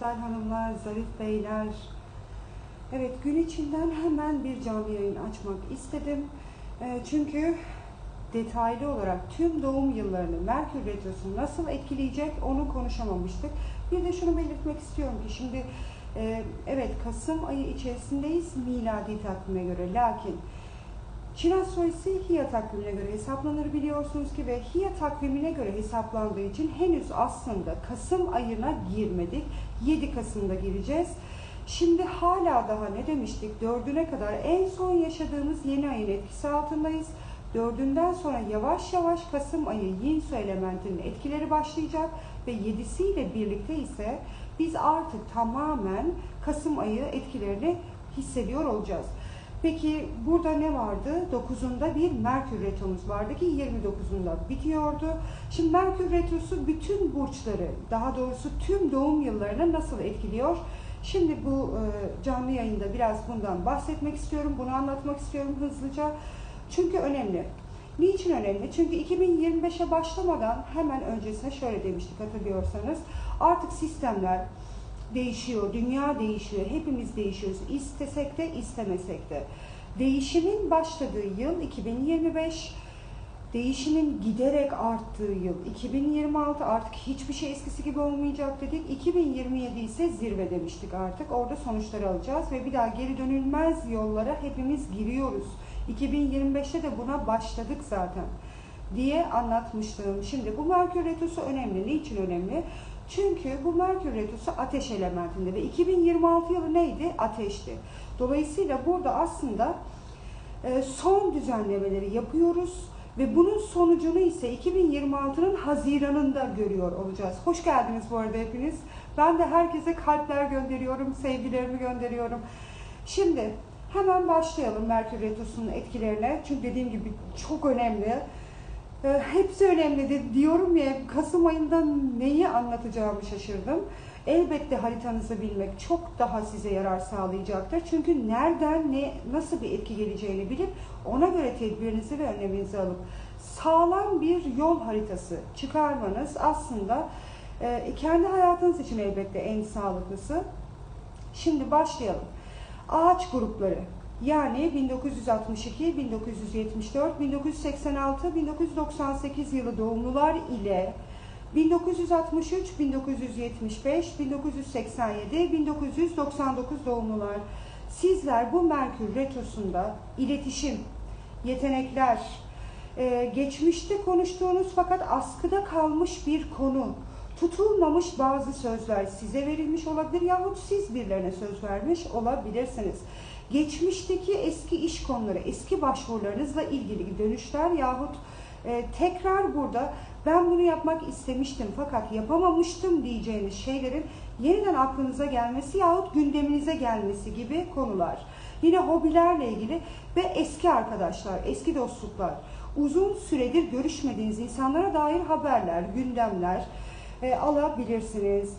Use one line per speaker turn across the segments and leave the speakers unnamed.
güzel hanımlar, zarif beyler. Evet, gün içinden hemen bir canlı yayın açmak istedim. Ee, çünkü detaylı olarak tüm doğum yıllarını Merkür Retrosu nasıl etkileyecek onu konuşamamıştık. Bir de şunu belirtmek istiyorum ki şimdi e, evet Kasım ayı içerisindeyiz miladi takvime göre. Lakin Çin astrolojisi Hia takvimine göre hesaplanır biliyorsunuz ki ve Hia takvimine göre hesaplandığı için henüz aslında Kasım ayına girmedik. 7 Kasım'da gireceğiz. Şimdi hala daha ne demiştik? Dördüne kadar en son yaşadığımız yeni ayın etkisi altındayız. Dördünden sonra yavaş yavaş Kasım ayı yin su elementinin etkileri başlayacak ve yedisiyle birlikte ise biz artık tamamen Kasım ayı etkilerini hissediyor olacağız. Peki burada ne vardı? 9'unda bir Merkür Retro'muz vardı ki 29'unda bitiyordu. Şimdi Merkür Retrosu bütün burçları, daha doğrusu tüm doğum yıllarını nasıl etkiliyor? Şimdi bu e, canlı yayında biraz bundan bahsetmek istiyorum, bunu anlatmak istiyorum hızlıca. Çünkü önemli. Niçin önemli? Çünkü 2025'e başlamadan hemen öncesine şöyle demiştik hatırlıyorsanız. Artık sistemler değişiyor, dünya değişiyor, hepimiz değişiyoruz. İstesek de istemesek de. Değişimin başladığı yıl 2025, değişimin giderek arttığı yıl 2026 artık hiçbir şey eskisi gibi olmayacak dedik. 2027 ise zirve demiştik artık. Orada sonuçları alacağız ve bir daha geri dönülmez yollara hepimiz giriyoruz. 2025'te de buna başladık zaten diye anlatmıştım. Şimdi bu Merkür Retrosu önemli. Niçin önemli? Çünkü bu Merkür Retrosu ateş elementinde ve 2026 yılı neydi? Ateşti. Dolayısıyla burada aslında e, son düzenlemeleri yapıyoruz ve bunun sonucunu ise 2026'nın Haziran'ında görüyor olacağız. Hoş geldiniz bu arada hepiniz. Ben de herkese kalpler gönderiyorum, sevgilerimi gönderiyorum. Şimdi hemen başlayalım Merkür Retrosu'nun etkilerine. Çünkü dediğim gibi çok önemli. E, hepsi önemli diyorum ya Kasım ayında neyi anlatacağımı şaşırdım. Elbette haritanızı bilmek çok daha size yarar sağlayacaktır. Çünkü nereden ne nasıl bir etki geleceğini bilip ona göre tedbirinizi ve önleminizi alıp sağlam bir yol haritası çıkarmanız aslında e, kendi hayatınız için elbette en sağlıklısı. Şimdi başlayalım. Ağaç grupları yani 1962, 1974, 1986, 1998 yılı doğumlular ile 1963, 1975, 1987, 1999 doğumlular. Sizler bu Merkür Retrosu'nda iletişim, yetenekler, e, geçmişte konuştuğunuz fakat askıda kalmış bir konu, tutulmamış bazı sözler size verilmiş olabilir yahut siz birilerine söz vermiş olabilirsiniz. Geçmişteki eski iş konuları, eski başvurularınızla ilgili dönüşler yahut e, tekrar burada ben bunu yapmak istemiştim fakat yapamamıştım diyeceğiniz şeylerin yeniden aklınıza gelmesi yahut gündeminize gelmesi gibi konular. Yine hobilerle ilgili ve eski arkadaşlar, eski dostluklar, uzun süredir görüşmediğiniz insanlara dair haberler, gündemler e, alabilirsiniz.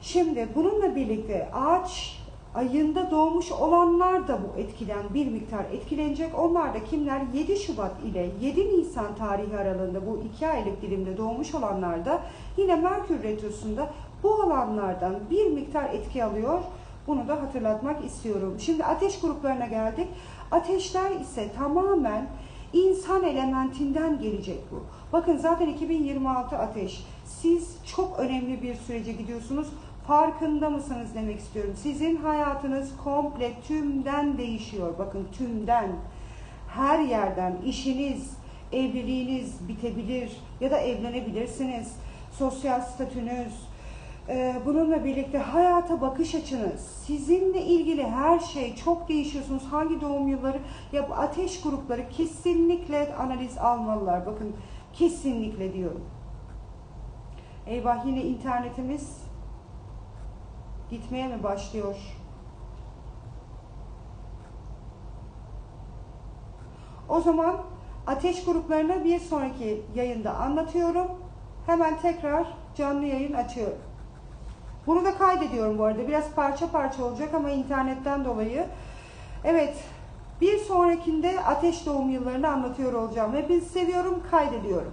Şimdi bununla birlikte ağaç ayında doğmuş olanlar da bu etkiden bir miktar etkilenecek. Onlar da kimler? 7 Şubat ile 7 Nisan tarihi aralığında bu iki aylık dilimde doğmuş olanlar da yine Merkür Retrosu'nda bu alanlardan bir miktar etki alıyor. Bunu da hatırlatmak istiyorum. Şimdi ateş gruplarına geldik. Ateşler ise tamamen insan elementinden gelecek bu. Bakın zaten 2026 ateş. Siz çok önemli bir sürece gidiyorsunuz farkında mısınız demek istiyorum. Sizin hayatınız komple tümden değişiyor. Bakın tümden. Her yerden işiniz, evliliğiniz bitebilir ya da evlenebilirsiniz. Sosyal statünüz, e, bununla birlikte hayata bakış açınız, sizinle ilgili her şey çok değişiyorsunuz. Hangi doğum yılları ya ateş grupları kesinlikle analiz almalılar. Bakın kesinlikle diyorum. Eyvah yine internetimiz gitmeye mi başlıyor? O zaman ateş gruplarını bir sonraki yayında anlatıyorum. Hemen tekrar canlı yayın açıyorum. Bunu da kaydediyorum bu arada. Biraz parça parça olacak ama internetten dolayı. Evet, bir sonrakinde ateş doğum yıllarını anlatıyor olacağım. Hepinizi seviyorum, kaydediyorum.